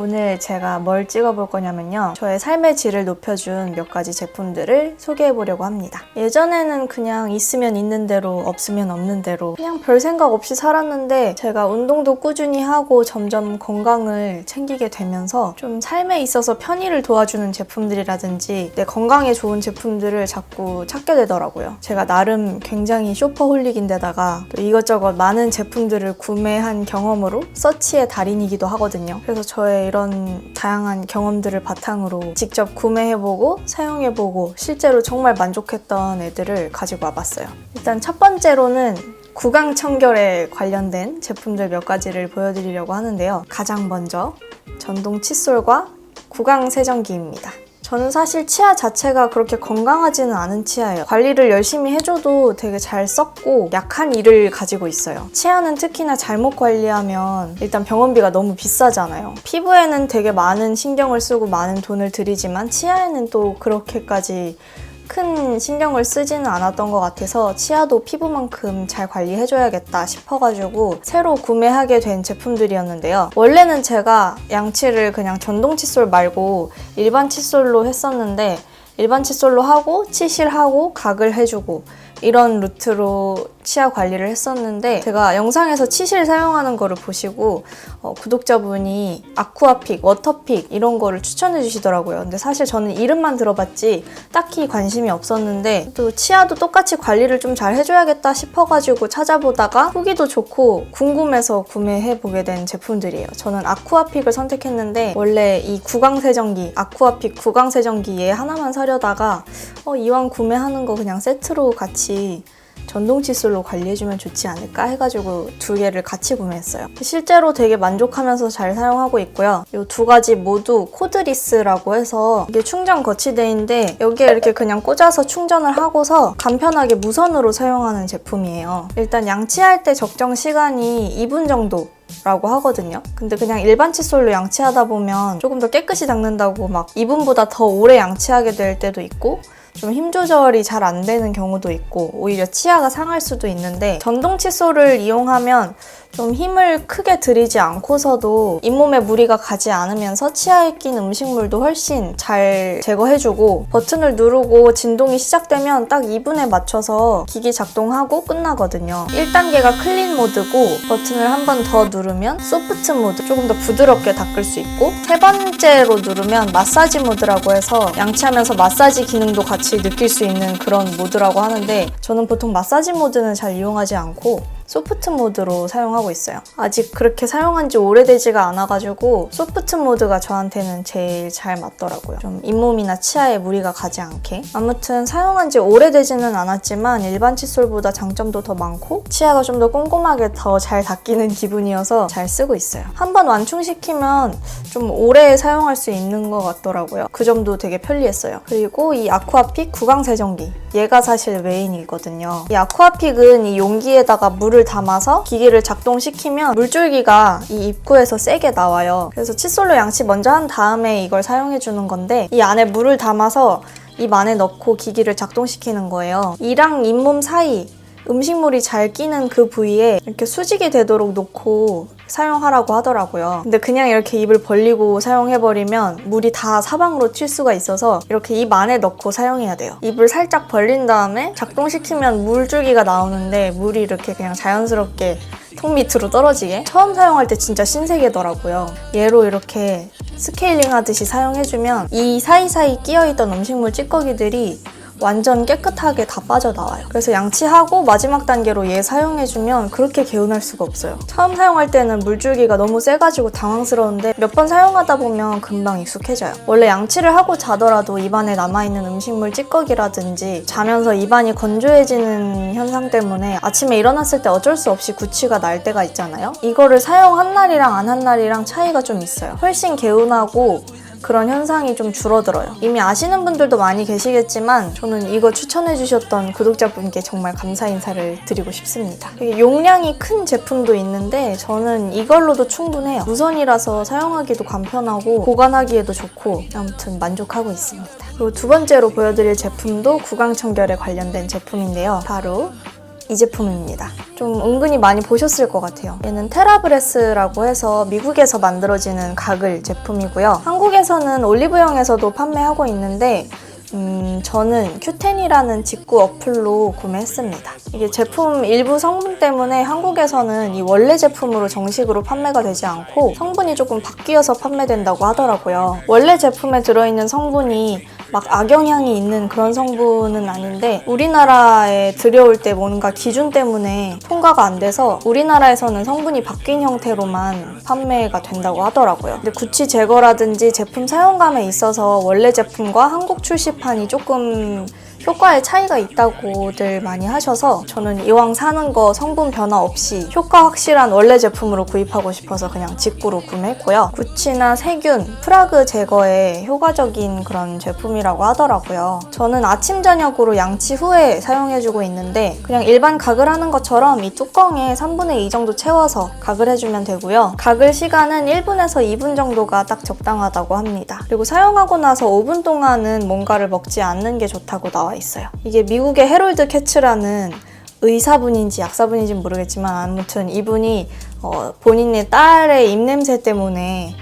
오늘 제가 뭘 찍어볼 거냐면요. 저의 삶의 질을 높여준 몇 가지 제품들을 소개해 보려고 합니다. 예전에는 그냥 있으면 있는 대로, 없으면 없는 대로, 그냥 별 생각 없이 살았는데 제가 운동도 꾸준히 하고 점점 건강을 챙기게 되면서 좀 삶에 있어서 편의를 도와주는 제품들이라든지 내 건강에 좋은 제품들을 자꾸 찾게 되더라고요. 제가 나름 굉장히 쇼퍼홀릭인데다가 또 이것저것 많은 제품들을 구매한 경험으로 서치의 달인이기도 하거든요. 그래서 저의 이런 다양한 경험들을 바탕으로 직접 구매해보고 사용해보고 실제로 정말 만족했던 애들을 가지고 와봤어요. 일단 첫 번째로는 구강 청결에 관련된 제품들 몇 가지를 보여드리려고 하는데요. 가장 먼저 전동 칫솔과 구강 세정기입니다. 저는 사실 치아 자체가 그렇게 건강하지는 않은 치아예요. 관리를 열심히 해줘도 되게 잘 썩고 약한 이를 가지고 있어요. 치아는 특히나 잘못 관리하면 일단 병원비가 너무 비싸잖아요. 피부에는 되게 많은 신경을 쓰고 많은 돈을 들이지만 치아에는 또 그렇게까지 큰 신경을 쓰지는 않았던 것 같아서 치아도 피부만큼 잘 관리해줘야겠다 싶어가지고 새로 구매하게 된 제품들이었는데요. 원래는 제가 양치를 그냥 전동 칫솔 말고 일반 칫솔로 했었는데 일반 칫솔로 하고 치실하고 각을 해주고 이런 루트로 치아 관리를 했었는데 제가 영상에서 치실 사용하는 거를 보시고 어, 구독자분이 아쿠아픽, 워터픽 이런 거를 추천해 주시더라고요. 근데 사실 저는 이름만 들어봤지 딱히 관심이 없었는데 또 치아도 똑같이 관리를 좀 잘 해줘야겠다 싶어가지고 찾아보다가 후기도 좋고 궁금해서 구매해 보게 된 제품들이에요. 저는 아쿠아픽을 선택했는데 원래 이 구강 세정기, 아쿠아픽 구강 세정기 얘 하나만 사려다가 어, 이왕 구매하는 거 그냥 세트로 같이 전동 칫솔로 관리해주면 좋지 않을까 해가지고 두 개를 같이 구매했어요. 실제로 되게 만족하면서 잘 사용하고 있고요. 이 두 가지 모두 코드리스라고 해서 이게 충전 거치대인데 여기에 이렇게 그냥 꽂아서 충전을 하고서 간편하게 무선으로 사용하는 제품이에요. 일단 양치할 때 적정 시간이 2분 정도 라고 하거든요. 근데 그냥 일반 칫솔로 양치하다 보면 조금 더 깨끗이 닦는다고 막 2분보다 더 오래 양치하게 될 때도 있고 좀 힘 조절이 잘 안 되는 경우도 있고 오히려 치아가 상할 수도 있는데 전동 칫솔을 이용하면 좀 힘을 크게 들이지 않고서도 잇몸에 무리가 가지 않으면서 치아에 낀 음식물도 훨씬 잘 제거해주고 버튼을 누르고 진동이 시작되면 딱 2분에 맞춰서 기기 작동하고 끝나거든요. 1단계가 클린 모드고 버튼을 한 번 더 누르면 소프트 모드 조금 더 부드럽게 닦을 수 있고 세 번째로 누르면 마사지 모드라고 해서 양치하면서 마사지 기능도 같이 느낄 수 있는 그런 모드라고 하는데 저는 보통 마사지 모드는 잘 이용하지 않고 소프트 모드로 사용하고 있어요. 아직 그렇게 사용한 지 오래되지가 않아가지고 소프트 모드가 저한테는 제일 잘 맞더라고요. 좀 잇몸이나 치아에 무리가 가지 않게. 아무튼 사용한 지 오래되지는 않았지만 일반 칫솔보다 장점도 더 많고 치아가 좀 더 꼼꼼하게 더 잘 닦이는 기분이어서 잘 쓰고 있어요. 한번 완충시키면 좀 오래 사용할 수 있는 것 같더라고요. 그 점도 되게 편리했어요. 그리고 이 아쿠아픽 구강 세정기. 얘가 사실 메인이거든요. 이 아쿠아픽은 이 용기에다가 물을 담아서 기기를 작동시키면 물줄기가 이 입구에서 세게 나와요. 그래서 칫솔로 양치 먼저 한 다음에 이걸 사용해 주는 건데 이 안에 물을 담아서 입 안에 넣고 기기를 작동시키는 거예요. 이랑 잇몸 사이 음식물이 잘 끼는 그 부위에 이렇게 수직이 되도록 놓고 사용하라고 하더라고요. 근데 그냥 이렇게 입을 벌리고 사용해버리면 물이 다 사방으로 튈 수가 있어서 이렇게 입 안에 넣고 사용해야 돼요. 입을 살짝 벌린 다음에 작동시키면 물줄기가 나오는데 물이 이렇게 그냥 자연스럽게 통 밑으로 떨어지게 처음 사용할 때 진짜 신세계더라고요. 얘로 이렇게 스케일링 하듯이 사용해주면 이 사이사이 끼어있던 음식물 찌꺼기들이 완전 깨끗하게 다 빠져나와요. 그래서 양치하고 마지막 단계로 얘 사용해주면 그렇게 개운할 수가 없어요. 처음 사용할 때는 물줄기가 너무 세가지고 당황스러운데 몇 번 사용하다 보면 금방 익숙해져요. 원래 양치를 하고 자더라도 입안에 남아있는 음식물 찌꺼기라든지 자면서 입안이 건조해지는 현상 때문에 아침에 일어났을 때 어쩔 수 없이 구취가 날 때가 있잖아요. 이거를 사용한 날이랑 안 한 날이랑 차이가 좀 있어요. 훨씬 개운하고 그런 현상이 좀 줄어들어요. 이미 아시는 분들도 많이 계시겠지만 저는 이거 추천해 주셨던 구독자분께 정말 감사 인사를 드리고 싶습니다. 용량이 큰 제품도 있는데 저는 이걸로도 충분해요. 무선이라서 사용하기도 간편하고 보관하기에도 좋고 아무튼 만족하고 있습니다. 그리고 두 번째로 보여드릴 제품도 구강 청결에 관련된 제품인데요. 바로 이 제품입니다. 좀 은근히 많이 보셨을 것 같아요. 얘는 테라브레스라고 해서 미국에서 만들어지는 가글 제품이고요. 한국에서는 올리브영에서도 판매하고 있는데 음, 저는 큐텐이라는 직구 어플로 구매했습니다. 이게 제품 일부 성분 때문에 한국에서는 이 원래 제품으로 정식으로 판매가 되지 않고 성분이 조금 바뀌어서 판매된다고 하더라고요. 원래 제품에 들어있는 성분이 막 악영향이 있는 그런 성분은 아닌데 우리나라에 들여올 때 뭔가 기준 때문에 통과가 안 돼서 우리나라에서는 성분이 바뀐 형태로만 판매가 된다고 하더라고요. 근데 구취 제거라든지 제품 사용감에 있어서 원래 제품과 한국 출시판이 조금 효과에 차이가 있다고들 많이 하셔서 저는 이왕 사는 거 성분 변화 없이 효과 확실한 원래 제품으로 구입하고 싶어서 그냥 직구로 구매했고요. 구취나 세균, 프라그 제거에 효과적인 그런 제품이라고 하더라고요. 저는 아침 저녁으로 양치 후에 사용해주고 있는데 그냥 일반 가글 하는 것처럼 이 뚜껑에 3분의 2 정도 채워서 가글 해주면 되고요. 가글 시간은 1분에서 2분 정도가 딱 적당하다고 합니다. 그리고 사용하고 나서 5분 동안은 뭔가를 먹지 않는 게 좋다고 나와 있어요. 이게 미국의 헤롤드 캐츠라는 의사분인지 약사분인지 는 모르겠지만 아무튼 이분이 어, 본인의 딸의 입냄새 때문에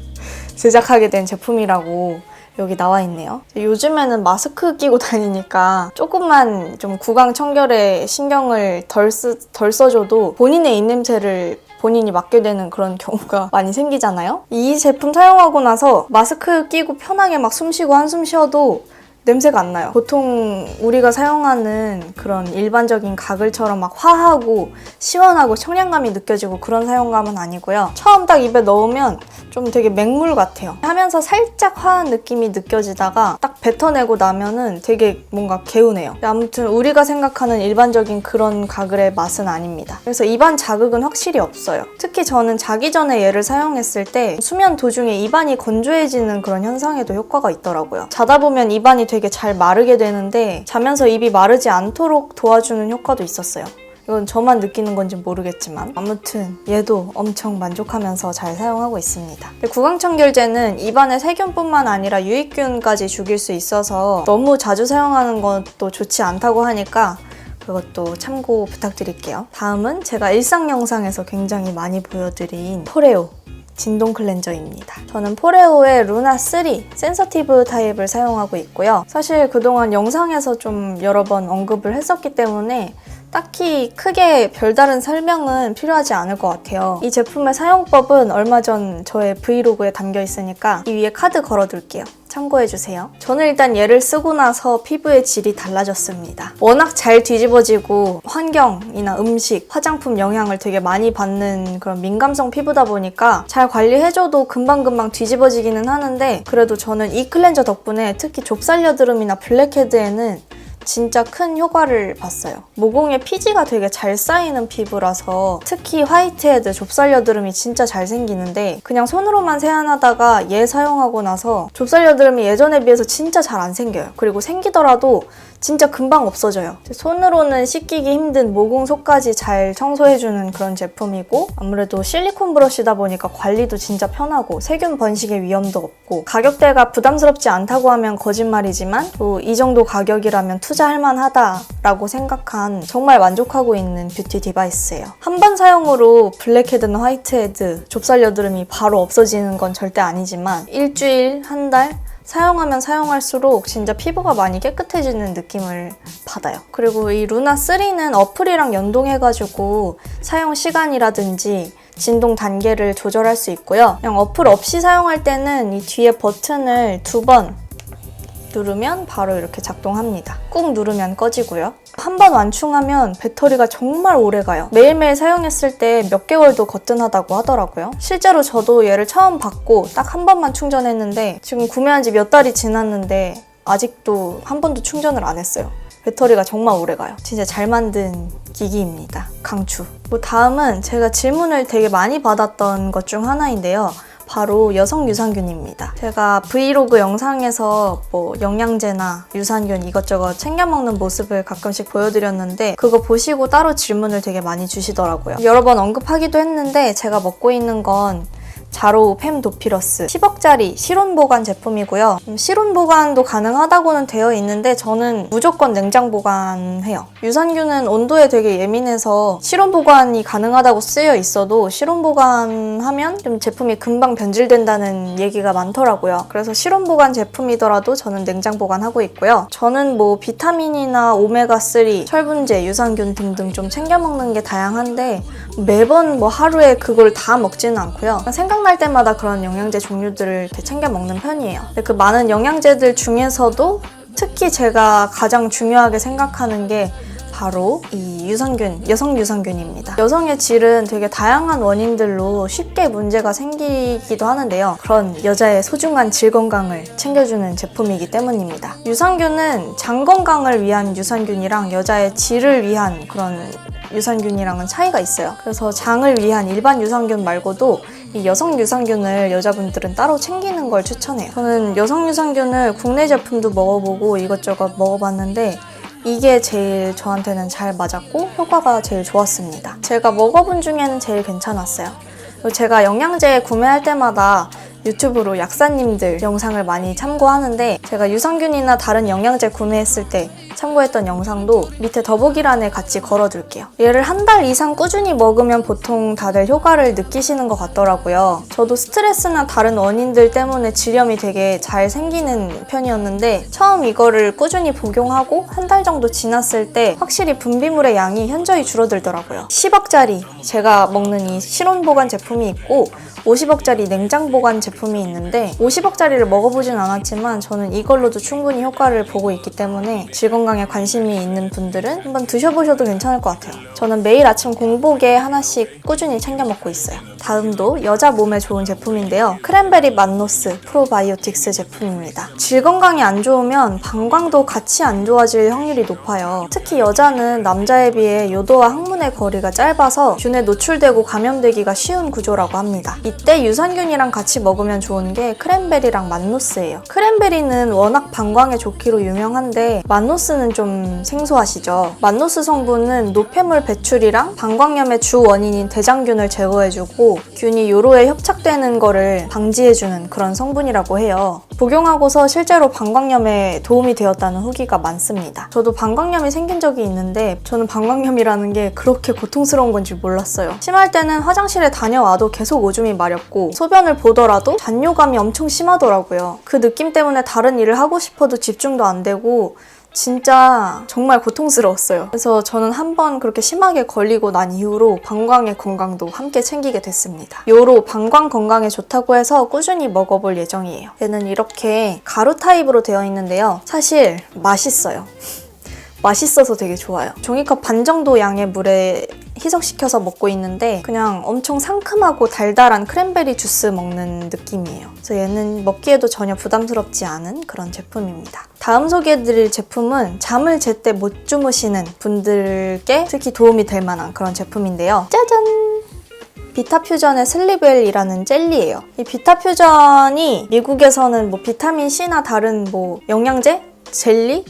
제작하게 된 제품이라고 여기 나와 있네요. 요즘에는 마스크 끼고 다니니까 조금만 좀 구강 청결에 신경을 덜, 쓰, 덜 써줘도 본인의 입냄새를 본인이 맡게 되는 그런 경우가 많이 생기잖아요. 이 제품 사용하고 나서 마스크 끼고 편하게 막 숨 쉬고 한숨 쉬어도 냄새가 안 나요. 보통 우리가 사용하는 그런 일반적인 가글처럼 막 화하고 시원하고 청량감이 느껴지고 그런 사용감은 아니고요. 처음 딱 입에 넣으면 좀 되게 맹물 같아요. 하면서 살짝 화한 느낌이 느껴지다가 딱 뱉어내고 나면은 되게 뭔가 개운해요. 아무튼 우리가 생각하는 일반적인 그런 가글의 맛은 아닙니다. 그래서 입안 자극은 확실히 없어요. 특히 저는 자기 전에 얘를 사용했을 때 수면 도중에 입안이 건조해지는 그런 현상에도 효과가 있더라고요. 자다 보면 입안이 되게 잘 마르게 되는데 자면서 입이 마르지 않도록 도와주는 효과도 있었어요. 이건 저만 느끼는 건지 모르겠지만 아무튼 얘도 엄청 만족하면서 잘 사용하고 있습니다. 구강청결제는 입안에 세균뿐만 아니라 유익균까지 죽일 수 있어서 너무 자주 사용하는 것도 좋지 않다고 하니까 그것도 참고 부탁드릴게요. 다음은 제가 일상 영상에서 굉장히 많이 보여드린 포레오 진동 클렌저입니다. 저는 포레오의 루나 3 센서티브 타입을 사용하고 있고요. 사실 그동안 영상에서 좀 여러 번 언급을 했었기 때문에 딱히 크게 별다른 설명은 필요하지 않을 것 같아요. 이 제품의 사용법은 얼마 전 저의 브이로그에 담겨 있으니까 이 위에 카드 걸어둘게요. 참고해주세요. 저는 일단 얘를 쓰고 나서 피부의 질이 달라졌습니다. 워낙 잘 뒤집어지고 환경이나 음식, 화장품 영향을 되게 많이 받는 그런 민감성 피부다 보니까 잘 관리해줘도 금방금방 뒤집어지기는 하는데 그래도 저는 이 클렌저 덕분에 특히 좁쌀 여드름이나 블랙헤드에는 진짜 큰 효과를 봤어요. 모공에 피지가 되게 잘 쌓이는 피부라서 특히 화이트헤드, 좁쌀 여드름이 진짜 잘 생기는데 그냥 손으로만 세안하다가 얘 사용하고 나서 좁쌀 여드름이 예전에 비해서 진짜 잘 안 생겨요. 그리고 생기더라도 진짜 금방 없어져요. 손으로는 씻기기 힘든 모공 속까지 잘 청소해주는 그런 제품이고 아무래도 실리콘 브러쉬다 보니까 관리도 진짜 편하고 세균 번식의 위험도 없고 가격대가 부담스럽지 않다고 하면 거짓말이지만 또 이 정도 가격이라면 투자할 만하다라고 생각한 정말 만족하고 있는 뷰티 디바이스예요. 한 번 사용으로 블랙헤드나 화이트헤드, 좁쌀 여드름이 바로 없어지는 건 절대 아니지만 일주일, 한 달, 사용하면 사용할수록 진짜 피부가 많이 깨끗해지는 느낌을 받아요. 그리고 이 루나 3는 어플이랑 연동해가지고 사용 시간이라든지 진동 단계를 조절할 수 있고요. 그냥 어플 없이 사용할 때는 이 뒤에 버튼을 두 번 누르면 바로 이렇게 작동합니다. 꾹 누르면 꺼지고요. 한 번 완충하면 배터리가 정말 오래 가요. 매일매일 사용했을 때 몇 개월도 거뜬하다고 하더라고요. 실제로 저도 얘를 처음 받고 딱 한 번만 충전했는데 지금 구매한 지 몇 달이 지났는데 아직도 한 번도 충전을 안 했어요. 배터리가 정말 오래 가요. 진짜 잘 만든 기기입니다. 강추. 뭐 다음은 제가 질문을 되게 많이 받았던 것 중 하나인데요. 바로 여성 유산균입니다. 제가 브이로그 영상에서 뭐 영양제나 유산균 이것저것 챙겨 먹는 모습을 가끔씩 보여드렸는데 그거 보시고 따로 질문을 되게 많이 주시더라고요. 여러 번 언급하기도 했는데 제가 먹고 있는 건 자로우 팸 도피러스 10억짜리 실온 보관 제품이고요. 음, 실온 보관도 가능하다고는 되어 있는데 저는 무조건 냉장 보관해요. 유산균은 온도에 되게 예민해서 실온 보관이 가능하다고 쓰여 있어도 실온 보관하면 좀 제품이 금방 변질된다는 얘기가 많더라고요. 그래서 실온 보관 제품이더라도 저는 냉장 보관하고 있고요. 저는 뭐 비타민이나 오메가3, 철분제, 유산균 등등 좀 챙겨 먹는 게 다양한데 매번 뭐 하루에 그걸 다 먹지는 않고요. 생각날 때마다 그런 영양제 종류들을 챙겨 먹는 편이에요. 근데 그 많은 영양제들 중에서도 특히 제가 가장 중요하게 생각하는 게 바로 이 유산균, 여성 유산균입니다. 여성의 질은 되게 다양한 원인들로 쉽게 문제가 생기기도 하는데요. 그런 여자의 소중한 질 건강을 챙겨주는 제품이기 때문입니다. 유산균은 장 건강을 위한 유산균이랑 여자의 질을 위한 그런 유산균이랑은 차이가 있어요. 그래서 장을 위한 일반 유산균 말고도 이 여성 유산균을 여자분들은 따로 챙기는 걸 추천해요. 저는 여성 유산균을 국내 제품도 먹어보고 이것저것 먹어봤는데 이게 제일 저한테는 잘 맞았고 효과가 제일 좋았습니다. 제가 먹어본 중에는 제일 괜찮았어요. 제가 영양제 구매할 때마다 유튜브로 약사님들 영상을 많이 참고하는데 제가 유산균이나 다른 영양제 구매했을 때 참고했던 영상도 밑에 더보기란에 같이 걸어둘게요. 얘를 한 달 이상 꾸준히 먹으면 보통 다들 효과를 느끼시는 것 같더라고요. 저도 스트레스나 다른 원인들 때문에 지렴이 되게 잘 생기는 편이었는데 처음 이거를 꾸준히 복용하고 한 달 정도 지났을 때 확실히 분비물의 양이 현저히 줄어들더라고요. 10억짜리 제가 먹는 이 실온 보관 제품이 있고 50억짜리 냉장 보관 제품이 있는데 50억짜리를 먹어보진 않았지만 저는 이걸로도 충분히 효과를 보고 있기 때문에 질 건강에 관심이 있는 분들은 한번 드셔보셔도 괜찮을 것 같아요. 저는 매일 아침 공복에 하나씩 꾸준히 챙겨 먹고 있어요. 다음도 여자 몸에 좋은 제품인데요. 크랜베리 만노스 프로바이오틱스 제품입니다. 질 건강이 안 좋으면 방광도 같이 안 좋아질 확률이 높아요. 특히 여자는 남자에 비해 요도와 항문의 거리가 짧아서 균에 노출되고 감염되기가 쉬운 구조라고 합니다. 이때 유산균이랑 같이 먹으면 좋은 게 크랜베리랑 만노스예요. 크랜베리는 워낙 방광에 좋기로 유명한데 만노스는 좀 생소하시죠? 만노스 성분은 노폐물 배출이랑 방광염의 주 원인인 대장균을 제거해주고 균이 요로에 협착되는 거를 방지해주는 그런 성분이라고 해요. 복용하고서 실제로 방광염에 도움이 되었다는 후기가 많습니다. 저도 방광염이 생긴 적이 있는데 저는 방광염이라는 게 그렇게 고통스러운 건지 몰랐어요. 심할 때는 화장실에 다녀와도 계속 오줌이 마렵고 소변을 보더라도 잔뇨감이 엄청 심하더라고요. 그 느낌 때문에 다른 일을 하고 싶어도 집중도 안 되고 진짜 정말 고통스러웠어요. 그래서 저는 한 번 그렇게 심하게 걸리고 난 이후로 방광의 건강도 함께 챙기게 됐습니다. 요로 방광 건강에 좋다고 해서 꾸준히 먹어볼 예정이에요. 얘는 이렇게 가루 타입으로 되어 있는데요. 사실 맛있어요. 맛있어서 되게 좋아요. 종이컵 반 정도 양의 물에 희석시켜서 먹고 있는데 그냥 엄청 상큼하고 달달한 크랜베리 주스 먹는 느낌이에요. 그래서 얘는 먹기에도 전혀 부담스럽지 않은 그런 제품입니다. 다음 소개해드릴 제품은 잠을 제때 못 주무시는 분들께 특히 도움이 될 만한 그런 제품인데요. 짜잔! 비타퓨전의 슬리벨이라는 젤리예요. 이 비타퓨전이 미국에서는 뭐 비타민 C나 다른 뭐 영양제, 젤리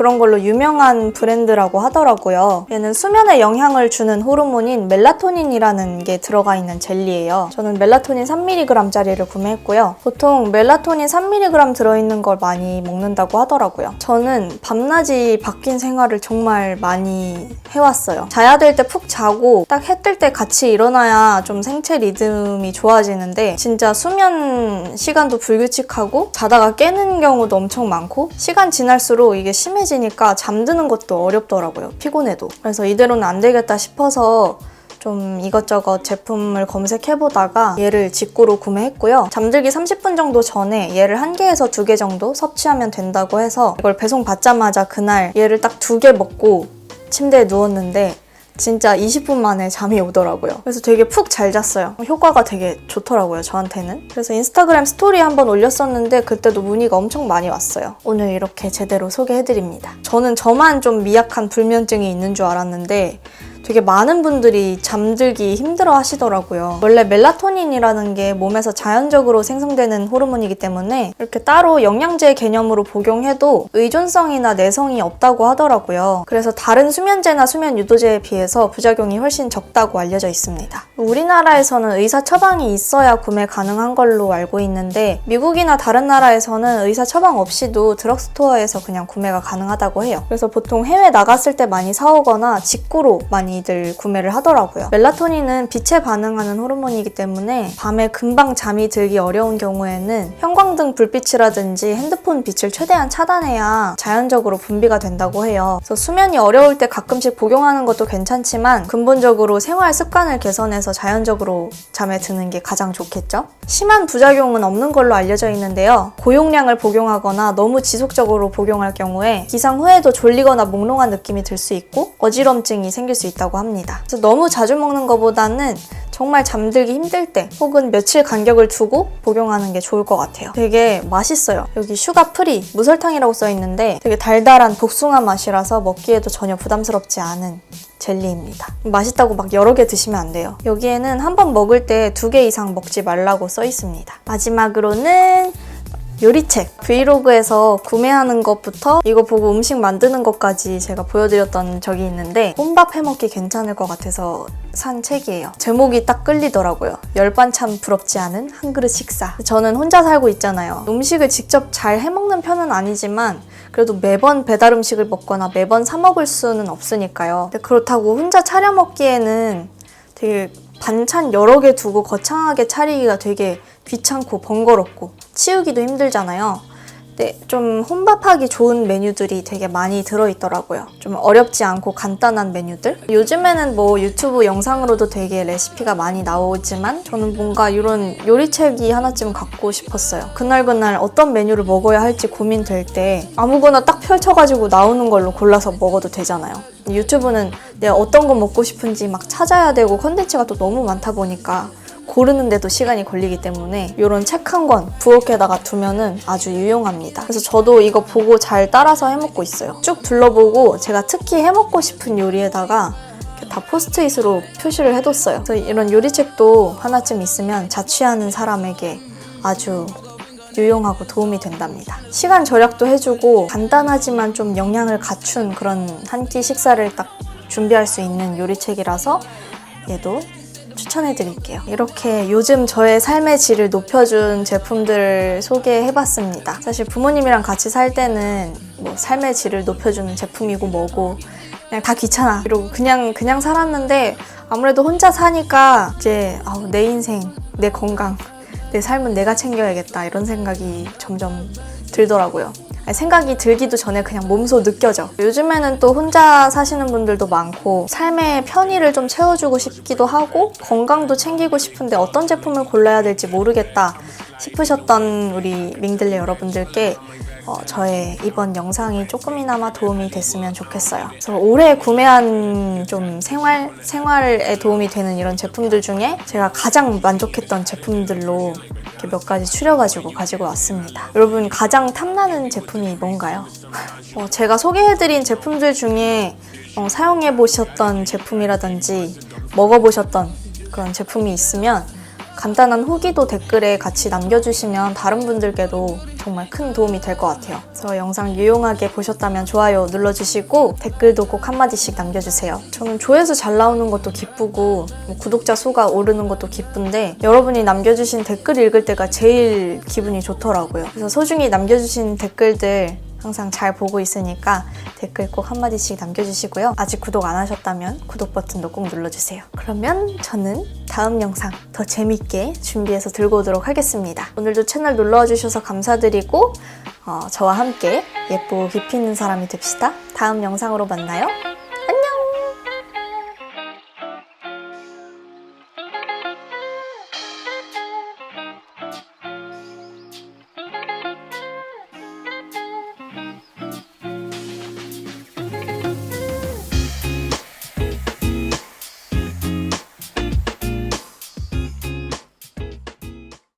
그런 걸로 유명한 브랜드라고 하더라고요. 얘는 수면에 영향을 주는 호르몬인 멜라토닌이라는 게 들어가 있는 젤리예요. 저는 멜라토닌 3mg짜리를 구매했고요. 보통 멜라토닌 3mg 들어있는 걸 많이 먹는다고 하더라고요. 저는 밤낮이 바뀐 생활을 정말 많이 해왔어요. 자야 될 때 푹 자고 딱 해 뜰 때 같이 일어나야 좀 생체 리듬이 좋아지는데 진짜 수면 시간도 불규칙하고 자다가 깨는 경우도 엄청 많고 시간 지날수록 이게 심해지 니까 잠드는 것도 어렵더라고요. 피곤해도. 그래서 이대로는 안 되겠다 싶어서 좀 이것저것 제품을 검색해보다가 얘를 직구로 구매했고요. 잠들기 30분 정도 전에 얘를 한 개에서 두 개 정도 섭취하면 된다고 해서 이걸 배송 받자마자 그날 얘를 딱 두 개 먹고 침대에 누웠는데 진짜 20분 만에 잠이 오더라고요. 그래서 되게 푹 잘 잤어요. 효과가 되게 좋더라고요, 저한테는. 그래서 인스타그램 스토리 한번 올렸었는데 그때도 문의가 엄청 많이 왔어요. 오늘 이렇게 제대로 소개해드립니다. 저는 저만 좀 미약한 불면증이 있는 줄 알았는데 되게 많은 분들이 잠들기 힘들어 하시더라고요. 원래 멜라토닌이라는 게 몸에서 자연적으로 생성되는 호르몬이기 때문에 이렇게 따로 영양제 개념으로 복용해도 의존성이나 내성이 없다고 하더라고요. 그래서 다른 수면제나 수면 유도제에 비해서 부작용이 훨씬 적다고 알려져 있습니다. 우리나라에서는 의사 처방이 있어야 구매 가능한 걸로 알고 있는데 미국이나 다른 나라에서는 의사 처방 없이도 드럭스토어에서 그냥 구매가 가능하다고 해요. 그래서 보통 해외 나갔을 때 많이 사오거나 직구로 많이 들 구매를 하더라고요. 멜라토닌은 빛에 반응하는 호르몬이기 때문에 밤에 금방 잠이 들기 어려운 경우에는 형광등 불빛이라든지 핸드폰 빛을 최대한 차단해야 자연적으로 분비가 된다고 해요. 그래서 수면이 어려울 때 가끔씩 복용하는 것도 괜찮지만 근본적으로 생활 습관을 개선해서 자연적으로 잠에 드는 게 가장 좋겠죠? 심한 부작용은 없는 걸로 알려져 있는데요. 고용량을 복용하거나 너무 지속적으로 복용할 경우에 기상 후에도 졸리거나 몽롱한 느낌이 들 수 있고 어지럼증이 생길 수 있다 고 합니다. 그래서 너무 자주 먹는 것보다는 정말 잠들기 힘들 때 혹은 며칠 간격을 두고 복용하는 게 좋을 것 같아요. 되게 맛있어요. 여기 슈가 프리 무설탕이라고 써 있는데 되게 달달한 복숭아 맛이라서 먹기에도 전혀 부담스럽지 않은 젤리입니다. 맛있다고 막 여러 개 드시면 안 돼요. 여기에는 한 번 먹을 때 두 개 이상 먹지 말라고 써 있습니다. 마지막으로는 요리책 브이로그에서 구매하는 것부터 이거 보고 음식 만드는 것까지 제가 보여드렸던 적이 있는데 혼밥 해먹기 괜찮을 것 같아서 산 책이에요. 제목이 딱 끌리더라고요. 열반찬 부럽지 않은 한 그릇 식사. 저는 혼자 살고 있잖아요. 음식을 직접 잘 해먹는 편은 아니지만 그래도 매번 배달 음식을 먹거나 매번 사 먹을 수는 없으니까요. 그렇다고 혼자 차려 먹기에는 되게 반찬 여러 개 두고 거창하게 차리기가 되게 귀찮고 번거롭고 치우기도 힘들잖아요. 근데 좀 혼밥하기 좋은 메뉴들이 되게 많이 들어있더라고요. 좀 어렵지 않고 간단한 메뉴들. 요즘에는 뭐 유튜브 영상으로도 되게 레시피가 많이 나오지만 저는 뭔가 이런 요리책이 하나쯤 갖고 싶었어요. 그날그날 어떤 메뉴를 먹어야 할지 고민될 때 아무거나 딱 펼쳐가지고 나오는 걸로 골라서 먹어도 되잖아요. 유튜브는 내가 어떤 거 먹고 싶은지 막 찾아야 되고 컨텐츠가 또 너무 많다 보니까 고르는데도 시간이 걸리기 때문에 이런 책 한 권 부엌에다가 두면은 아주 유용합니다. 그래서 저도 이거 보고 잘 따라서 해먹고 있어요. 쭉 둘러보고 제가 특히 해먹고 싶은 요리에다가 다 포스트잇으로 표시를 해뒀어요. 그래서 이런 요리책도 하나쯤 있으면 자취하는 사람에게 아주 유용하고 도움이 된답니다. 시간 절약도 해주고 간단하지만 좀 영양을 갖춘 그런 한 끼 식사를 딱 준비할 수 있는 요리책이라서 얘도 추천해 드릴게요. 이렇게 요즘 저의 삶의 질을 높여준 제품들을 소개해 봤습니다. 사실 부모님이랑 같이 살 때는 뭐 삶의 질을 높여주는 제품이고 뭐고 그냥 다 귀찮아. 이러고 그냥 그냥 살았는데 아무래도 혼자 사니까 이제 아우, 내 인생, 내 건강, 내 삶은 내가 챙겨야겠다 이런 생각이 점점 들더라고요. 아니, 생각이 들기도 전에 그냥 몸소 느껴져. 요즘에는 또 혼자 사시는 분들도 많고 삶의 편의를 좀 채워주고 싶기도 하고 건강도 챙기고 싶은데 어떤 제품을 골라야 될지 모르겠다 싶으셨던 우리 밍들레 여러분들께 어, 저의 이번 영상이 조금이나마 도움이 됐으면 좋겠어요. 그래서 올해 구매한 좀 생활 생활에 도움이 되는 이런 제품들 중에 제가 가장 만족했던 제품들로 이렇게 몇 가지 추려가지고 가지고 왔습니다. 여러분 가장 탐나는 제품이 뭔가요? 어, 제가 소개해드린 제품들 중에 어, 사용해보셨던 제품이라든지 먹어보셨던 그런 제품이 있으면 간단한 후기도 댓글에 같이 남겨주시면 다른 분들께도 정말 큰 도움이 될 것 같아요. 그래서 영상 유용하게 보셨다면 좋아요 눌러주시고 댓글도 꼭 한마디씩 남겨주세요. 저는 조회수 잘 나오는 것도 기쁘고 뭐 구독자 수가 오르는 것도 기쁜데 여러분이 남겨주신 댓글 읽을 때가 제일 기분이 좋더라고요. 그래서 소중히 남겨주신 댓글들 항상 잘 보고 있으니까 댓글 꼭 한마디씩 남겨주시고요. 아직 구독 안 하셨다면 구독 버튼도 꼭 눌러주세요. 그러면 저는 다음 영상 더 재밌게 준비해서 들고 오도록 하겠습니다. 오늘도 채널 놀러와 주셔서 감사드리고 어, 저와 함께 예쁘고 깊이 있는 사람이 됩시다. 다음 영상으로 만나요.